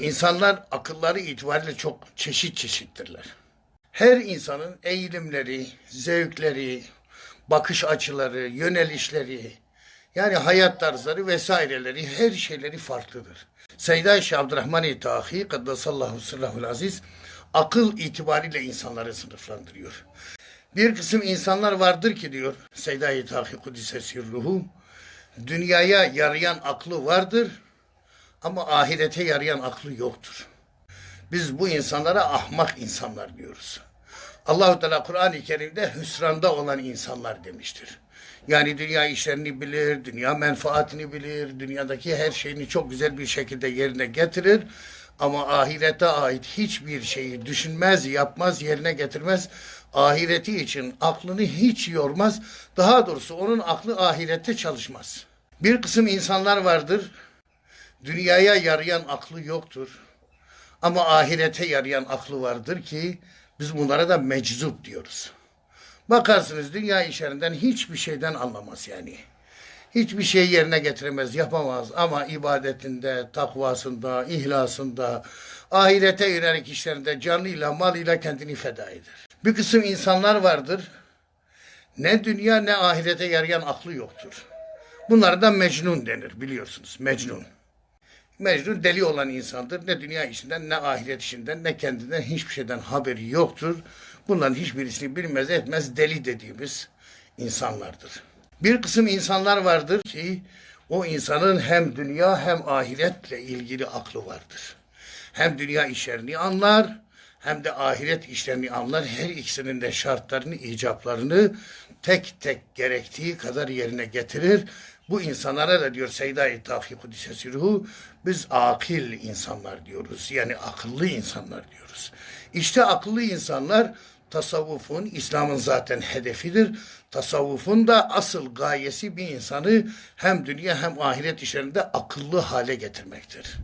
İnsanlar akılları itibariyle çok çeşit çeşittirler. Her insanın eğilimleri, zevkleri, bakış açıları, yönelişleri, yani hayat tarzları vesaireleri, her şeyleri farklıdır. Seyyid Ayşe Abdurrahman-ı Tahi, Kaddesallahu sırrahul aziz, akıl itibariyle insanları sınıflandırıyor. Bir kısım insanlar vardır ki diyor Seyyid-i Tahi Kudüs'e sirruhu, dünyaya yarayan aklı vardır ama ahirete yarayan aklı yoktur. Biz bu insanlara ahmak insanlar diyoruz. Allahu Teala Kur'an-ı Kerim'de hüsranda olan insanlar demiştir. Yani dünya işlerini bilir, dünya menfaatini bilir, dünyadaki her şeyini çok güzel bir şekilde yerine getirir. Ama ahirete ait hiçbir şeyi düşünmez, yapmaz, yerine getirmez. Ahireti için aklını hiç yormaz. Daha doğrusu onun aklı ahirette çalışmaz. Bir kısım insanlar vardır, dünyaya yarayan aklı yoktur. Ama ahirete yarayan aklı vardır ki biz bunlara da meczup diyoruz. Bakarsınız dünya işlerinden hiçbir şeyden anlamaz yani. Hiçbir şey yerine getiremez, yapamaz ama ibadetinde, takvasında, ihlasında, ahirete yönelik işlerinde canıyla, malıyla kendini feda eder. Bir kısım insanlar vardır, ne dünya ne ahirete yarayan aklı yoktur. Bunlara da mecnun denir biliyorsunuz, mecnun. Mecnun deli olan insandır. Ne dünya işinden, ne ahiret işinden, ne kendinden hiçbir şeyden haberi yoktur. Bunların hiçbirisini bilmez etmez deli dediğimiz insanlardır. Bir kısım insanlar vardır ki o insanın hem dünya hem ahiretle ilgili aklı vardır. Hem dünya işlerini anlar hem de ahiret işlerini anlar. Her ikisinin de şartlarını, icaplarını tek tek gerektiği kadar yerine getirir. Bu insanlara da diyor Seyda-i Tahi Kudüs'e biz akil insanlar diyoruz. Yani akıllı insanlar diyoruz. İşte akıllı insanlar tasavvufun, İslam'ın zaten hedefidir. Tasavvufun da asıl gayesi bir insanı hem dünya hem ahiret işlerinde akıllı hale getirmektir.